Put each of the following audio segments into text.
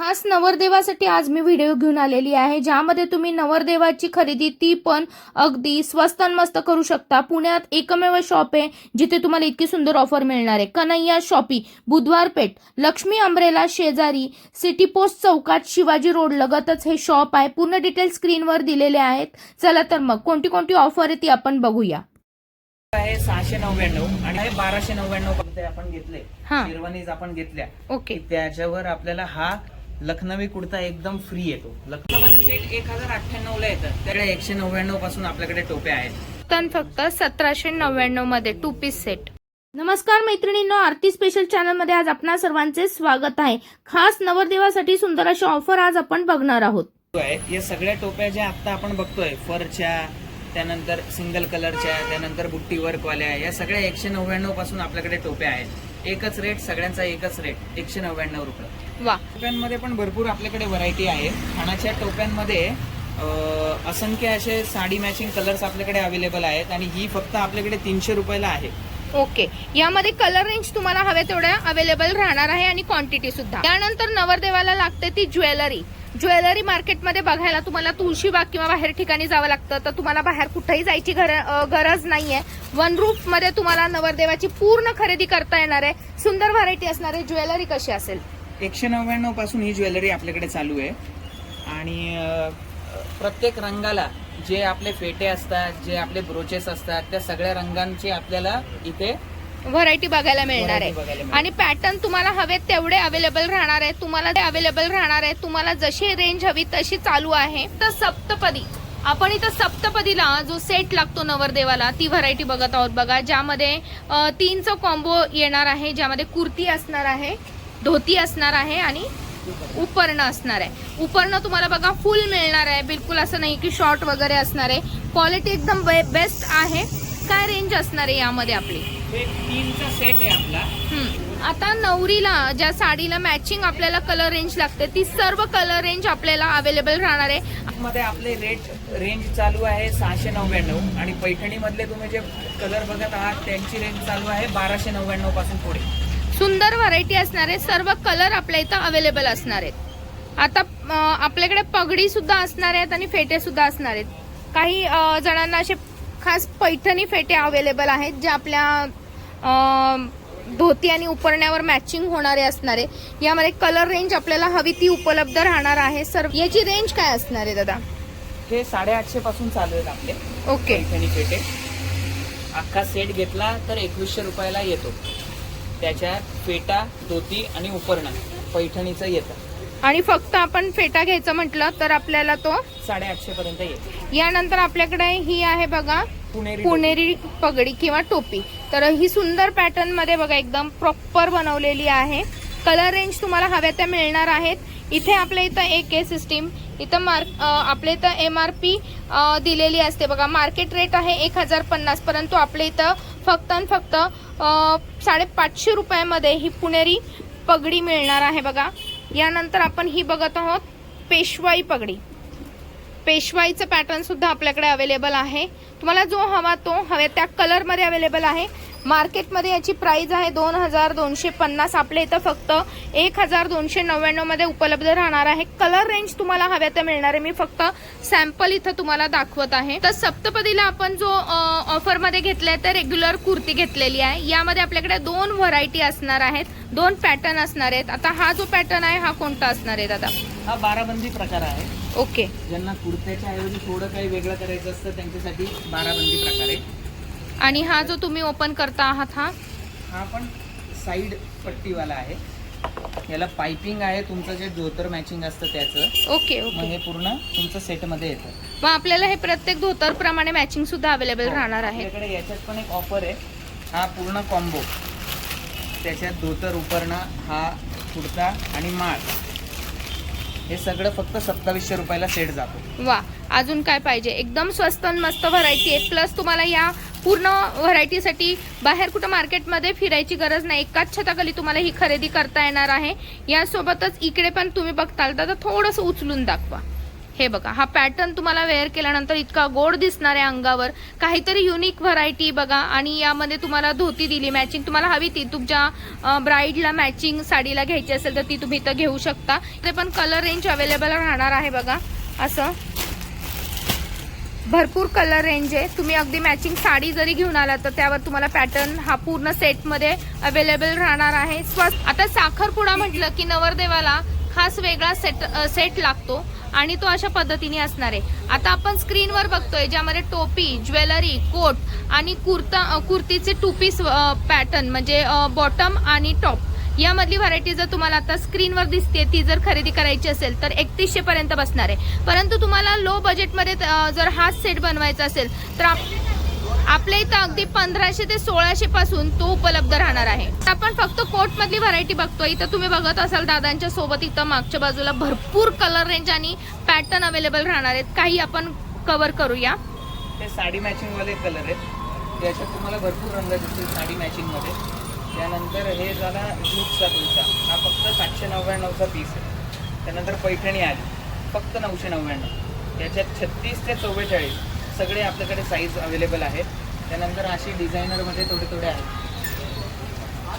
खास नवरदेवासाठी आज मी व्हिडिओ घेऊन आलेली आहे ज्यामध्ये तुम्ही नवरदेवाची खरेदी ती पण अगदी स्वस्त मस्त करू शकता. पुण्यात एकमेव शॉप आहे जिथे तुम्हाला इतकी सुंदर ऑफर मिळणार आहे. कन्हैया शॉपी बुधवार पेठ लक्ष्मी अंब्रेला शेजारी सिटी पोस्ट चौकात शिवाजी रोड लगतच हे शॉप आहे. पूर्ण डिटेल स्क्रीनवर दिलेले आहेत. चला तर मग कोणती कोणती ऑफर आहे ती आपण बघूया. आहे सहाशे नव्याण्णव आणि बाराशे नव्याण्णव आपण घेतले. शेरवानीज आपण घेतल्या. ओके. त्याच्यावर आपल्याला हा लखनवी कुर्ता एकदम फ्री येतो लखनवी सेट एक हजार अठ्ठ्याण्णव ला येतात त्याकडे एकशे नव्याण्णवपासून आपल्याकडे टोप्या आहेत. तन फक्त सतराशे नव्याण्णवमध्ये टू पीस सेट नमस्कार मैत्रिणींनो आरती स्पेशल चॅनलमध्ये आज आपणा सर्वांचे स्वागत आहे. खास नवरदेवासाठी सुंदर अशी ऑफर आज आपण बघणार आहोत. आहे या सगळ्या टोप्या ज्या आता आपण बघतोय फरच्या त्यानंतर सिंगल कलरच्या त्यानंतर बुट्टी वर्कवाल्या या सगळ्या एकशे नव्याण्णवपासून आपल्याकडे टोप्या आहेत. एकच रेट सगळ्यांचा एकच रेट एकशे नव्याण्णव रुपये. वा. टोप्यांमध्ये पण भरपूर आपल्याकडे व्हरायटी आहे. खाण्याच्या टोप्यांमध्ये अं, असंख्य असे साडी मॅचिंग कलर्स आपल्याकडे अवेलेबल आहेत आणि ही फक्त आपल्याकडे तीनशे रुपयाला आहे. ओके. यामध्ये कलर रेंज तुम्हाला हवे तेवढ्या अवेलेबल राहणार आहे आणि क्वांटिटी सुद्धा. त्यानंतर नवरदेवाला लागते ती ज्वेलरी. ज्वेलरी मार्केटमध्ये बघायला तुम्हाला तुळशीबाग किंवा बाहेर ठिकाणी जावं लागतं तर तुम्हाला बाहेर कुठेही जायची घर- गरज गरज नाहीये. वन रूफमध्ये तुम्हाला नवरदेवाची पूर्ण खरेदी करता येणार आहे. सुंदर व्हरायटी असणार आहे ज्वेलरी कशी असेल? एकशे नव्याण्णवपासून ही ज्वेलरी आपल्याकडे चालू आहे. आणि प्रत्येक रंगाला जे आपले फेटे असतात जे आपले ब्रोचेस असतात त्या सगळ्या रंगांची आपल्याला इथे व्हरायटी बघायला मिळणार आहे. आणि पॅटर्न तुम्हाला हवे तेवढे अवेलेबल राहणार आहे. तुम्हाला ते अवेलेबल राहणार आहे. तुम्हाला जशी रेंज हवी तशी चालू आहे. तर सप्तपदी. आपण इथं सप्तपदीला जो सेट लागतो नवरदेवाला ती व्हरायटी बघत आहोत बघा ज्यामध्ये तीनचं कॉम्बो येणार आहे ज्यामध्ये कुर्ती असणार आहे धोती असणार आहे आणि उपरणं असणार आहे. उपरणं तुम्हाला बघा फुल मिळणार आहे. बिलकुल असं नाही की शॉर्ट वगैरे असणार आहे. क्वालिटी एकदम बेस्ट आहे. काय रेंज असणार आहे यामध्ये आपली? तीनचा सेट आहे आपला. हम्म. आता नवरीला ज्या साडीला मॅचिंग आपल्याला कलर रेंज लागते ती सर्व कलर रेंज आपल्याला अवेलेबल राहणार आहे. मध्ये आपले रेट रेंज चालू आहे सहाशे नव्याण्णव आणि पैठणी मधले तुम्ही जे कलर बघत आहात त्यांची रेंज चालू आहे बाराशे नव्याण्णवपासून पुढे. सुंदर व्हरायटी असणार आहे. सर्व कलर आपल्या इथं अवेलेबल असणार आहेत. आता अं, आपल्याकडे पगडी सुद्धा असणार आहेत आणि फेटे सुद्धा असणार आहेत. काही अं, जणांना असे खास पैठणी फेटे अवेलेबल आहेत जे आपल्या धोती आणि उपरण्यावर मॅचिंग होणारे असणार. यामध्ये कलर रेंज आपल्याला हवी ती उपलब्ध राहणार आहे. सर्व याची रेंज काय असणार आहे दादा? हे साडेआठशे पासून चालू आहेत आपले ओके. पैठणी पेटे अख्खा सेट घेतला तर एकवीसशे रुपयाला येतो. त्याच्यात फेटा धोती आणि उपरणं पैठणीचं येतं. आणि फक्त आपण फेटा घ्यायचं म्हटलं तर आपल्याला तो साडेआठशे पर्यंत येतो यानंतर आपल्याकडे ही आहे बघा पुणेरी पगडी किंवा टोपी. तर ही सुंदर पॅटर्नमध्ये बघा एकदम प्रॉपर बनवलेली आहे. कलर रेंज तुम्हाला हव्या त्या मिळणार आहेत. इथे आपल्या इथं एक आहे सिस्टीम इथं मार्क आपल्या इथं एम आर पी दिलेली असते. बघा मार्केट रेट आहे एक हजार पन्नास परंतु आपल्या इथं फक्त आणि फक्त साडेपाचशे रुपयामध्ये ही पुणेरी पगडी मिळणार आहे बघा. यानंतर आपण ही बघत आहोत पेशवाई पगडी. पेशवाईचं पॅटर्नसुद्धा आपल्याकडे अवेलेबल आहे. तुम्हाला जो हवा तो हव्या त्या कलरमध्ये अवेलेबल आहे. मार्केटमध्ये याची प्राइस आहे दोन हजार दोनशे पन्नास. आपल्या इथं फक्त एक हजार दोनशे नव्याण्णवमध्ये उपलब्ध राहणार आहे. कलर रेंज तुम्हाला हव्या त्या मिळणार आहे. मी फक्त सॅम्पल इथं तुम्हाला दाखवत आहे. तर सप्तपदीला आपण जो ऑफरमध्ये घेतलाय तर रेग्युलर कुर्ती घेतलेली आहे. यामध्ये आपल्याकडे दोन व्हरायटी असणार आहेत. दोन पॅटर्न असणार आहेत. आता हा जो पॅटर्न आहे हा कोणता असणार आहे दादा? हा बाराबंदी प्रकार आहे. ओके ज्यांना कुर्त्याच्या ऐवजी थोडं काही वेगळं करायचं असतं त्यांच्यासाठी बाराबंदी प्रकार आहे. आणि हा जो तुम्ही ओपन करता आहात हा? हा पण साईड पट्टीवाला आहे. याला पायपिंग आहे तुमचं जे धोतर मॅचिंग असतं त्याचं. ओके मग ओके. हे पूर्ण तुमचं सेटमध्ये येतं. मग आपल्याला हे प्रत्येक धोतर प्रमाणे मॅचिंग सुद्धा अवेलेबल राहणार आहे. आपल्याकडे याच्यात पण एक ऑफर आहे. हा पूर्ण कॉम्बो त्याच्यात धोतर उपरणं हा कुर्ता आणि माळ. हे सगळं फक्त सत्तावीसशे रुपयाला सेट जातो. वा अजून काय पाहिजे? एकदम स्वस्त आणि मस्त व्हरायटी आहे. प्लस तुम्हाला या पूर्ण व्हरायटीसाठी बाहेर कुठं मार्केटमध्ये फिरायची गरज नाही. एकाच छताखाली तुम्हाला ही खरेदी करता येणार आहे. यासोबतच इकडे पण तुम्ही बघताल तर थोडंसं उचलून दाखवा. हे बघा हा पॅटर्न तुम्हाला वेअर केल्यानंतर इतका गोड दिसणार आहे अंगावर. काहीतरी युनिक व्हरायटी बघा आणि यामध्ये तुम्हाला धोती दिली मॅचिंग तुम्हाला हवी ती. तुमच्या ब्राईडला मॅचिंग साडीला घ्यायची असेल तर ती तुम्ही इथं घेऊ शकता. ते पण कलर रेंज अवेलेबल राहणार आहे बघा असं. भरपूर कलर रेंज आहे. तुम्ही अगदी मॅचिंग साडी जरी घेऊन आला तर त्यावर तुम्हाला पॅटर्न हा पूर्ण सेटमध्ये अवेलेबल राहणार आहे. स्वस्त आता साखरपुडा म्हटलं की नवरदेवाला खास वेगळा सेट सेट लागतो. आणि तो अशा पद्धतीने असणार आहे. आता आपण स्क्रीनवर बघतोय ज्यामध्ये टोपी ज्वेलरी कोट आणि कुर्ता कुर्तीचे टू पीस पॅटर्न म्हणजे बॉटम आणि टॉप यामधली व्हरायटी जर तुम्हाला आता स्क्रीनवर दिसते ती जर खरेदी करायची असेल तर एकतीसशे पर्यंत बसणार आहे. परंतु तुम्हाला लो बजेटमध्ये जर हा सेट बनवायचा असेल तर आप- आपल्या इथं अगदी पंधराशे ते सोळाशे पासून तो उपलब्ध राहणार आहे. आपण फक्त कोट मधली व्हरायटी बघतो इथं तुम्ही बघत असाल दादांच्या सोबत इथं मागच्या बाजूला भरपूर कलर रेंज आणि पॅटर्न अवेलेबल राहणार आहेत. काही आपण कव्हर करूया. ते साडी मॅचिंग वाले कलर आहेत. त्याच्यात तुम्हाला भरपूर रंग दिसतील साडी मॅचिंगमध्ये. त्यानंतर हे झाला जूटचा तुमचा. हा फक्त सातशे नव्याण्णवचा पीस आहे. त्यानंतर पैठणी आली. फक्त नऊशे नव्याण्णव. त्याच्यात छत्तीस ते चव्वेचाळीस. सगळे आपल्याकडे साईज अवेलेबल आहेत. त्यानंतर अशी डिझायनरमध्ये थोडे थोडे आहेत.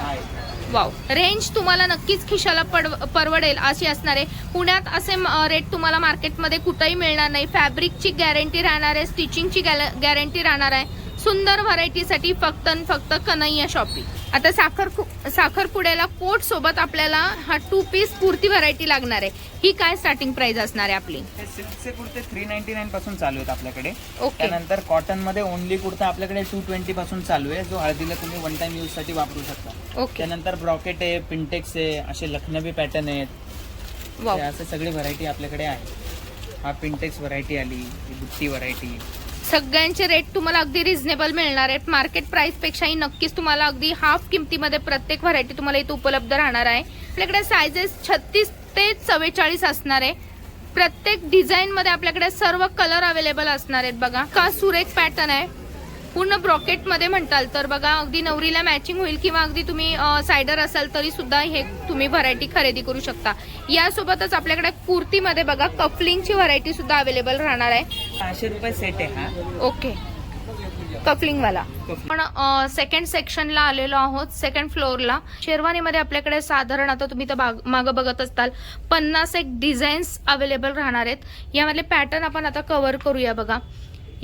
आहेत. वाव रेंज तुम्हाला नक्कीच खिशाला पड परवडेल अशी असणार आहे. पुण्यात असे रेट तुम्हाला मार्केटमध्ये कुठेही मिळणार नाही. फॅब्रिकची गॅरंटी राहणार आहे स्टिचिंगची गॅरंटी राहणार आहे. सुंदर व्हरायटीसाठी फक्त आणि फक्त कन्हैया शॉपिंग आता साखर साखरपुड्याला कोट सोबत आपल्याला हा टू पीस कुर्ती व्हरायटी लागणार आहे. ही काय स्टार्टिंग प्राइस असणार आहे आपली? सिल्कचे कुर्ते थ्री नाईन्टी नाईन पासून चालू आहेत आपल्याकडे. ओके त्यानंतर कॉटनमध्ये ओनली कुर्ता आपल्याकडे टू ट्वेंटी पासून चालू आहे. जो हळदीला तुम्ही वन टाइम यूजसाठी वापरू शकता. ओके त्यानंतर ब्रॉकेट आहे पिंटेक्स आहे असे लखनवी पॅटर्न आहेत. असे सगळे व्हरायटी आपल्याकडे आहे हा पिंटेक्स व्हरायटी आली ही बुट्टी व्हरायटी सगळ्यांचे रेट तुम्हाला अगदी रिझनेबल मिळणार आहेत. मार्केट प्राईसपेक्षाही नक्कीच तुम्हाला अगदी हाफ किमतीमध्ये प्रत्येक व्हरायटी तुम्हाला इथे उपलब्ध राहणार आहे. आपल्याकडे सायझेस छत्तीस ते चव्वेचाळीस असणार आहे. प्रत्येक डिझाईनमध्ये आपल्याकडे सर्व कलर अवेलेबल असणार आहेत बघा. का सुरेख पॅटर्न आहे? पूर्ण ब्रॉकेटमध्ये म्हणताल तर बघा अगदी नवरीला मॅचिंग होईल किंवा अगदी तुम्ही सायडर असाल तरी सुद्धा हे तुम्ही व्हरायटी खरेदी करू शकता. यासोबतच आपल्याकडे कुर्तीमध्ये बघा कफलिंगची व्हरायटी सुद्धा अवेलेबल राहणार आहे. सहाशे रुपये सेट आहे हा. ओके. कफलिंग वाला. आपण सेकंड सेक्शनला आलेलो आहोत सेकंड फ्लोअरला शेरवानीमध्ये आपल्याकडे साधारण आता तुम्ही तर मागं बघत असताल पन्नास एक डिझाईन्स अवेलेबल राहणार आहेत. यामधले पॅटर्न आपण आता कव्हर करूया बघा.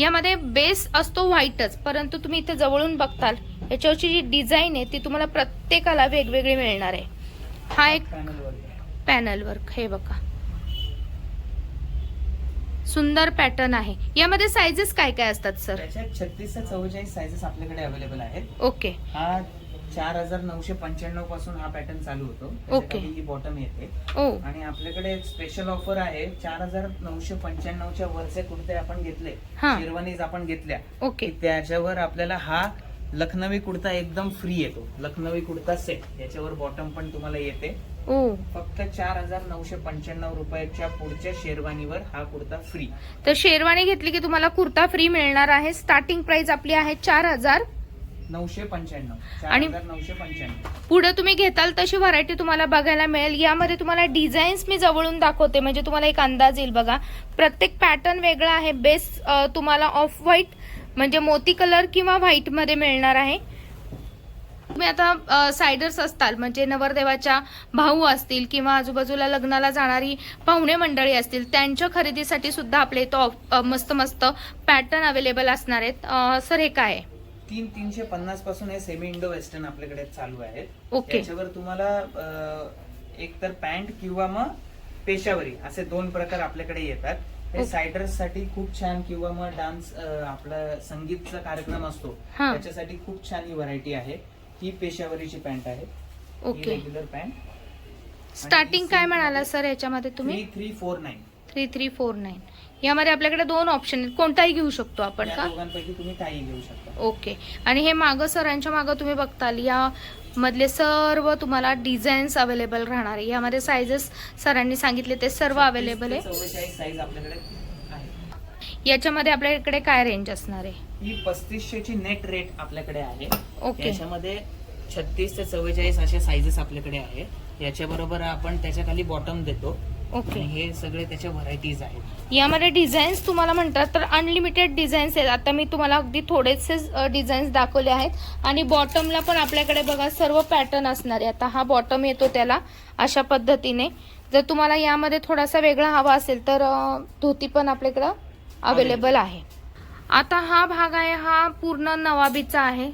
यामध्ये बेस असतो व्हाईटच परंतु तुम्ही इथे जवळून बघताल याच्यावरची जी डिझाईन आहे ती तुम्हाला प्रत्येकाला वेगवेगळी मिळणार आहे. हा एक पॅनल वर्क हे बघा. सुंदर पॅटर्न आहे. यामध्ये सायझेस काय काय असतात सर छत्तीस ते चव्वेचाळीस सायझेस आपल्याकडे अवेलेबल आहेत. ओके. हा चार हजार नऊशे पंच्याण्णवपासून हा पॅटर्न चालू होतो. त्याच्याखाली ही बॉटम येते. ओ. आणि आपल्याकडे एक स्पेशल ऑफर आहे. चार हजार नऊशे पंच्याण्णवच्या वरचे कुर्ते आपण घेतले. हा. शेरवानीज आपण घेतल्या. ओके. की त्याच्यावर आपल्याला हा लखनवी कुर्ता एकदम फ्री येतो. लखनवी कुर्ता सेट याच्यावर बॉटम पण तुम्हाला येते. ओ. फक्त चार हजार नऊशे पंच्याण्णव रुपयाच्या पुढच्या शेरवानीवर हा कुर्ता फ्री तर शेरवानी घेतली की तुम्हाला कुर्ता फ्री मिळणार आहे. स्टार्टिंग प्राइस आपली आहे चार हजार नऊशे पंच्याण्णव. आणि- हजार नऊशे पंच्याण्णव. पुढे तुम्ही घेताल तशी व्हरायटी तुम्हाला बघायला मिळेल. यामध्ये तुम्हाला डिझाईन्स मी जवळून दाखवते. म्हणजे तुम्हाला एक अंदाज येईल बघा. प्रत्येक पॅटर्न वेगळा आहे. बेस तुम्हाला ऑफ व्हाईट म्हणजे मोती कलर किंवा व्हाईटमध्ये मिळणार आहे. तुम्ही आता सायडर्स असताल म्हणजे नवरदेवाच्या भाऊ असतील किंवा आजूबाजूला लग्नाला जाणारी पाहुणे मंडळी असतील त्यांच्या खरेदीसाठी सुद्धा आपल्या इथं मस्त मस्त पॅटर्न अवेलेबल असणार आहेत. सर हे काय आहे? तीन तीनशे पन्नासपासून हे सेमी इंडो वेस्टर्न आपल्याकडे चालू आहेत. ओके. त्याच्यावर तुम्हाला अं, एकतर पॅन्ट किंवा मग पेशावरी असे दोन प्रकार आपल्याकडे येतात. हे ओके. सायडर्ससाठी खूप छान किंवा मग डान्स आपला संगीतचा कार्यक्रम असतो हा. त्याच्यासाठी खूप छान ही व्हरायटी आहे. ही पेशावरीची पॅन्ट आहे. ही ओके. Regular pant. स्टार्टिंग काय म्हणाला सर याच्यामध्ये तुम्ही? Three three four nine three three four nine यामध्ये आपल्याकडे दोन ऑप्शन आहेत. कोणताही घेऊ शकतो आपण का? दोघांपैकी तुम्ही काही घेऊ शकता. ओके आणि हे मागं सरांच्या मागं तुम्ही बघताल या मधले सर्व तुम्हाला डिझाईन्स अवेलेबल राहणार आहे. यामध्ये सायझेस सरांनी सांगितले ते सर्व अवेलेबल आहे. याच्यामध्ये आपल्याकडे काय रेंज असणार आहे? ही पस्तीसशे ची नेट रेट आपल्याकडे आहे. ओके याच्यामध्ये छत्तीस ते चव्वेचाळीस अशा साईजेस आपल्याकडे आहे. याच्या बरोबर आपण त्याच्याखाली बॉटम देतो ओके हे सगळे त्याचे व्हरायटीज आहेत. यामध्ये डिझाईन्स तुम्हाला म्हणतात तर अनलिमिटेड डिझाईन्स आहेत. आता मी तुम्हाला अगदी थोडेसे डिझाईन्स दाखवले आहेत. आणि बॉटमला पण आपल्याकडे बघा सर्व पॅटर्न असणार आहे. आता हा बॉटम येतो त्याला अशा पद्धतीने. जर तुम्हाला यामध्ये थोडासा वेगळा हवा असेल तर धोती पण आपल्याकडं अवेलेबल आहे. आता हा भाग आहे हा पूर्ण नवाबीचा आहे.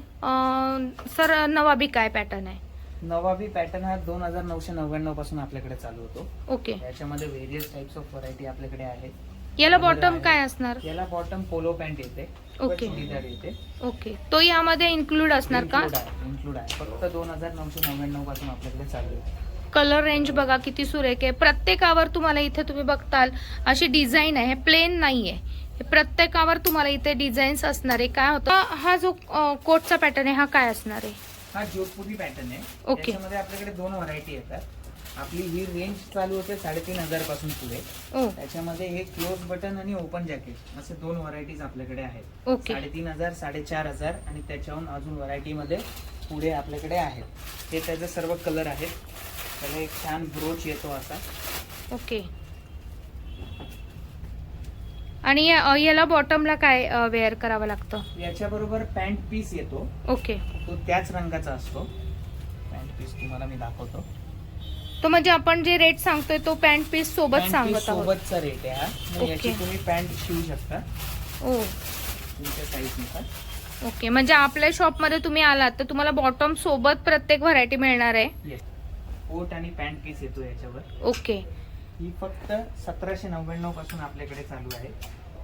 सर नवाबी काय पॅटर्न आहे? नवाबी पॅटर्न हा दोन हजार नऊशे नव्याण्णवपासून आपल्याकडे चालू होतो. ओके. याच्यामध्ये व्हेरियस टाइप्स ऑफ व्हरायटी आपल्याकडे आहे याला बॉटम काय असणार? याला बॉटम पोलो पॅन्ट येते. ओके. येते. ओके. तो यामध्ये इन्क्लूड असणार का? इन्क्लूड आहे आहे. फक्त दोन हजार नऊशे नव्याण्णवपासून आपल्याकडे चालू आहे. कलर रेंज बघा किती सुरेख आहे. प्रत्येकावर तुम्हाला इथे तुम्ही बघताल अशी डिझाईन आहे. हे प्लेन नाहीये. हे प्रत्येकावर तुम्हाला इथे डिझाईन्स असणार. आहे काय होतं? हा- जो कोटचा पॅटर्न आहे हा काय असणार आहे? हा जोधपुरी पॅटर्न आहे. ओके. त्याच्यामध्ये आपल्याकडे दोन व्हरायटी येतात. आपली ही रेंज चालू होते साडेतीन हजारपासून पुढे. ओ त्याच्यामध्ये हे क्लोज बटन आणि ओपन जॅकेट असे दोन व्हरायटीज आपल्याकडे आहेत. ओके साडेतीन हजार साडेचार हजार आणि त्याच्याहून अजून व्हरायटी मध्ये पुढे आपल्याकडे आहेत. हे त्याचे सर्व कलर आहेत. त्याला एक छान ब्रोच येतो असा. ओके आणि याला बॉटमला काय वेअर करावं लागतं? याच्याबरोबर पॅन्ट पीस येतो. ओके. तो त्याच रंगाचा असतो. पॅन्ट पीस तुम्हाला मी दाखवतो. तो म्हणजे आपण जे रेट सांगतोय तो पॅन्ट पीस सोबत सांगत आहोत. सोबतचा रेट आहे हा. मग ओके. तुम्ही पॅन्ट शिवू शकता. ओ. तुमच्या साईजनुसार. ओके. म्हणजे आपल्या शॉपमध्ये तुम्ही आलात तर तुम्हाला बॉटम सोबत प्रत्येक व्हरायटी मिळणार आहे. येस कोट आणि पॅन्ट पीस येतो याच्यावर. ओके. ही फक्त सतराशे नव्याण्णवपासून आपल्याकडे चालू आहे.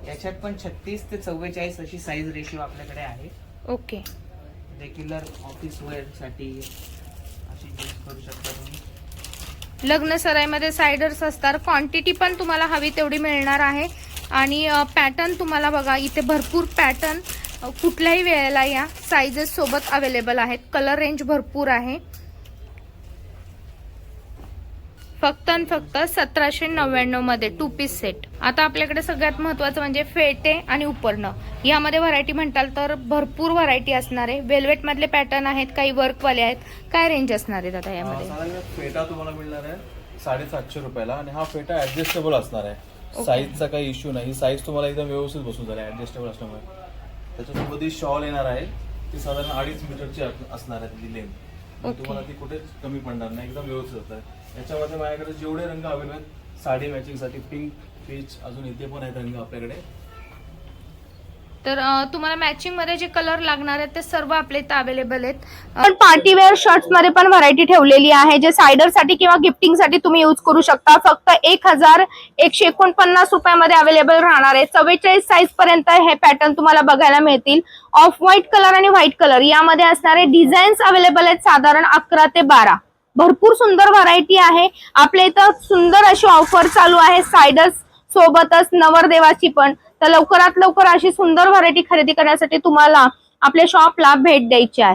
याच्यात पण छत्तीस ते चव्वेचाळीस अशी साईज रेशिओ आपल्याकडे आहे. ओके. रेग्युलर ऑफिस वेअरसाठी अशी यूज करू शकता तुम्ही. लग्न सराईमध्ये सायडर्स असतात. क्वांटिटी पण तुम्हाला हवी तेवढी मिळणार आहे. आणि पॅटर्न तुम्हाला बघा इथे भरपूर पॅटर्न कुठल्याही वेळेला या साईजेस सोबत अवेलेबल आहेत. कलर रेंज भरपूर आहे. फक्त आणि फक्त सतराशे नव्याण्णवमध्ये टू पीस सेट आता आपल्याकडे सगळ्यात महत्वाचं म्हणजे फेटे आणि उपरणं. यामध्ये व्हरायटी म्हणताल तर भरपूर व्हरायटी असणार आहे. वेल्वेट मधले पॅटर्न आहेत काही वर्कवाले आहेत काय रेंज असणार आहे दादा यामध्ये? फेटा तुम्हाला मिळणार आहे साडेसातशे रुपयाला आणि हा फेटा ऍडजस्टेबल असणार आहे. साईजचा काही इश्यू नाही. साईज तुम्हाला एकदम व्यवस्थित बसून जाईल ऍडजस्टेबल असल्यामुळे. त्याच्यासोबत शॉल येणार आहे. ती साधारण अडीच मीटरची अस- असणार आहे लेंथ. तुम्हाला ती कुठेच कमी पडणार नाही एकदम व्यवस्थित होत आहे. याच्यामध्ये माझ्याकडे जेवढे रंग अवेलेबल आहेत साडी मॅचिंगसाठी पिंक पीच अजून इथे पण आहेत रंग आपल्याकडे. तर तुम्हाला मॅचिंगमध्ये जे कलर लागणार आहेत ते सर्व आपल्या इथं अवेलेबल आहेत. पण पार्टी वेअर शर्ट्समध्ये पण व्हरायटी ठेवलेली आहे जे सायडरसाठी किंवा गिफ्टिंगसाठी तुम्ही यूज करू शकता. फक्त एक हजार एकशे एकोणपन्नास रुपयामध्ये अवेलेबल राहणार आहे. चव्वेचाळीस साईज पर्यंत हे पॅटर्न तुम्हाला बघायला मिळतील. ऑफ व्हाईट कलर आणि व्हाईट कलर यामध्ये असणारे डिझाईन्स अवेलेबल आहेत साधारण अकरा ते बारा. भरपूर सुंदर व्हरायटी आहे. आपल्या इथं सुंदर अशी ऑफर चालू आहे. सायडर्स सोबतच नवरदेवाची पण. तर लवकरात लवकर अशी सुंदर व्हरायटी खरेदी करण्यासाठी तुम्हाला आपल्या शॉपला भेट द्यायची आहे.